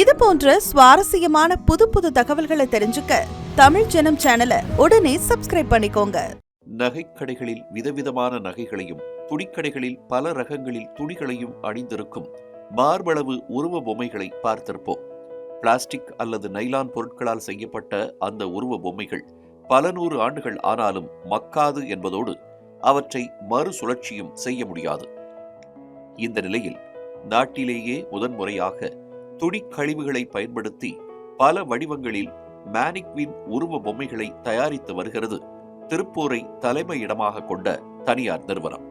இது போன்ற சுவாரஸ்யமான புது புது தகவல்களை தெரிஞ்சுக்க தமிழ் ஜனம் சேனலை உடனே சப்ஸ்கிரைப் பண்ணிக்கோங்க. நகைக்கடைகளில் விதவிதமான நகைகளையும் துணிக்கடைகளில் பல ரகங்களில் துணிகளையும் அணிந்திருக்கும் மார்பளவு உருவ பொம்மைகளை பார்த்திருப்போம். பிளாஸ்டிக் அல்லது நைலான் பொருட்களால் செய்யப்பட்ட அந்த உருவ பொம்மைகள் பல நூறு ஆண்டுகள் ஆனாலும் மக்காது என்பதோடு அவற்றை மறுசுழற்சியும் செய்ய முடியாது. இந்த நிலையில் நாட்டிலேயே முதன்முறையாக துணிக்கழிவுகளை பயன்படுத்தி பல வடிவங்களில் மேனிக்வின் உருவ பொம்மைகளை தயாரித்து வருகிறது. திருப்பூரை தலைமையிடமாக கொண்ட தனியார் நிறுவனம்.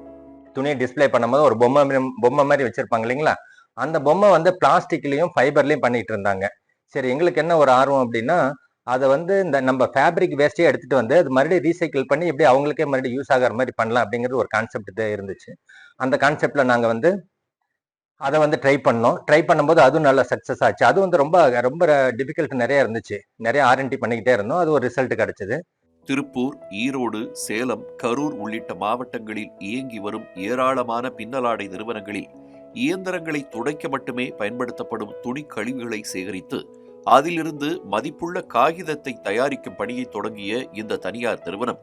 துணியை டிஸ்ப்ளே பண்ணும்போது ஒரு பொம்மை பொம்மை மாதிரி வச்சிருப்பாங்க இல்லைங்களா? அந்த பொம்மை வந்து பிளாஸ்டிக்லையும் ஃபைபர்லையும் பண்ணிட்டு இருந்தாங்க. சரி எங்களுக்கு என்ன ஒரு ஆர்வம் அப்படின்னா அதை வந்து இந்த நம்ம ஃபேப்ரிக் வேஸ்ட்டே எடுத்துகிட்டு வந்து அது மறுபடியும் ரீசைக்கிள் பண்ணி எப்படி அவங்களுக்கே மறுபடியும் யூஸ் ஆகிற மாதிரி பண்ணலாம் அப்படிங்கிறது ஒரு கான்செப்ட் இருந்துச்சு. அந்த கான்செப்டில் நாங்கள் வந்து அதை வந்து ட்ரை பண்ணோம். ட்ரை பண்ணும்போது அதுவும் நல்லா சக்ஸஸ் ஆச்சு. அது வந்து ரொம்ப ரொம்ப டிஃபிகல்ட் நிறைய இருந்துச்சு. நிறைய ஆர்என்டி பண்ணிக்கிட்டே இருந்தோம். அது ஒரு ரிசல்ட் கிடைச்சது. திருப்பூர் ஈரோடு சேலம் கரூர் உள்ளிட்ட மாவட்டங்களில் இயங்கி வரும் ஏராளமான பின்னலாடை நிறுவனங்களில் இயந்திரங்களை துடைக்க மட்டுமே பயன்படுத்தப்படும் துணி கழிவுகளை சேகரித்து அதிலிருந்து மதிப்புள்ள காகிதத்தை தயாரிக்கும் பணியை தொடங்கிய இந்த தனியார் நிறுவனம்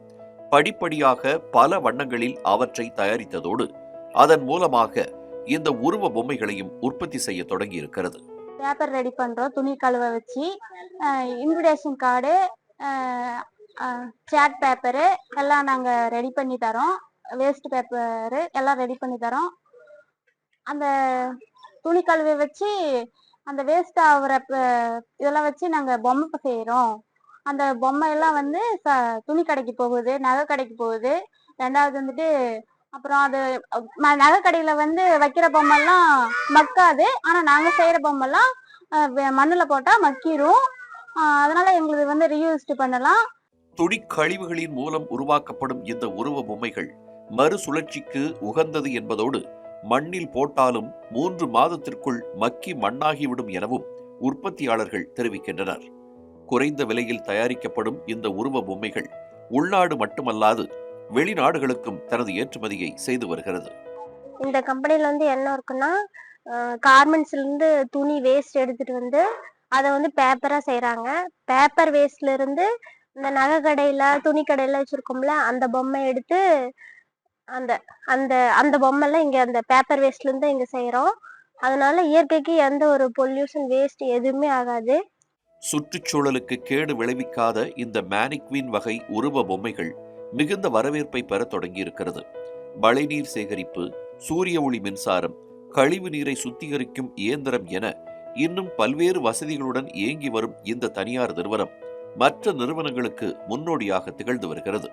படிப்படியாக பல வண்ணங்களில் அவற்றை தயாரித்ததோடு அதன் மூலமாக இந்த உருவ பொம்மைகளையும் உற்பத்தி செய்ய தொடங்கியிருக்கிறது. பேப்பர் ரெடி பண்ணுறோம் துணி கழுவ வச்சு இன்விடேஷன் கார்டு சேட் பேப்பரு எல்லாம் நாங்கள் ரெடி பண்ணி தரோம். வேஸ்ட் பேப்பரு எல்லாம் ரெடி பண்ணி தரோம். அந்த துணி கழுவி வச்சு அந்த வேஸ்ட் ஆகுற இதெல்லாம் வச்சு நாங்கள் பொம்மை செய்கிறோம் அந்த பொம்மை எல்லாம் வந்து ச துணி கடைக்கு போகுது நகை கடைக்கு போகுது. ரெண்டாவது வந்துட்டு அப்புறம் அது நகை கடையில வந்து வைக்கிற பொம்மெல்லாம் மக்காது. ஆனா நாங்க செய்யற பொம்மெல்லாம் மண்ணுல போட்டா மக்கிரும். அதனால எங்களுக்கு வந்து ரீயூஸ்ட் பண்ணலாம். துணி கழிவுகளின் மூலம் உருவாக்கப்படும் இந்த உருவ பொம்மைகள் மறுசுழற்சிக்கு உகந்தது என்பதோடு மண்ணில் போட்டாலும் மூன்று மாதத்திற்குள் மக்கி மண்ணாகிவிடும் எனவும் உற்பத்தியாளர்கள் தெரிவிக்கின்றனர். குறைந்த விலையில் தயாரிக்கப்படும் இந்த உருவ பொம்மைகள் உள்நாடு மட்டுமல்லாது வெளிநாடுகளுக்கும் தனது ஏற்றுமதியை செய்து வருகிறது. இந்த கம்பெனில வந்து என்ன இருக்குன்னா கார்மெண்ட்ஸ்ல இருந்து துணி வேஸ்ட் எடுத்துட்டு வந்து அதை வந்து பேப்பரா செய்றாங்க. பேப்பர் வேஸ்ட்ல இருந்து இந்த நகை கடையில துணி கடையில வச்சிருக்கோம்ல அந்த பொம்மை எடுத்து அந்த அந்த அந்த பொம்மைலாம் இங்க அந்த பேப்பர் வேஸ்ட்ல இருந்து இங்க செய்றோம். அதனால இயற்கைக்கு எந்த ஒரு பொல்யூஷன் வேஸ்ட் எதுவுமே ஆகாது. சுற்றுச்சூழலுக்கு கேடு விளைவிக்காத இந்த மேனிக்வின் வகை உருவ பொம்மைகள் மிகுந்த வரவேற்பை பெற தொடங்கியிருக்கிறது. மழைநீர் சேகரிப்பு சூரிய ஒளி மின்சாரம் கழிவு நீரை சுத்திகரிக்கும் இயந்திரம் என இன்னும் பல்வேறு வசதிகளுடன் இயங்கி வரும் இந்த தனியார் நிறுவனம் மற்ற நிறுவனங்களுக்கு முன்னோடியாக திகழ்ந்து வருகிறது.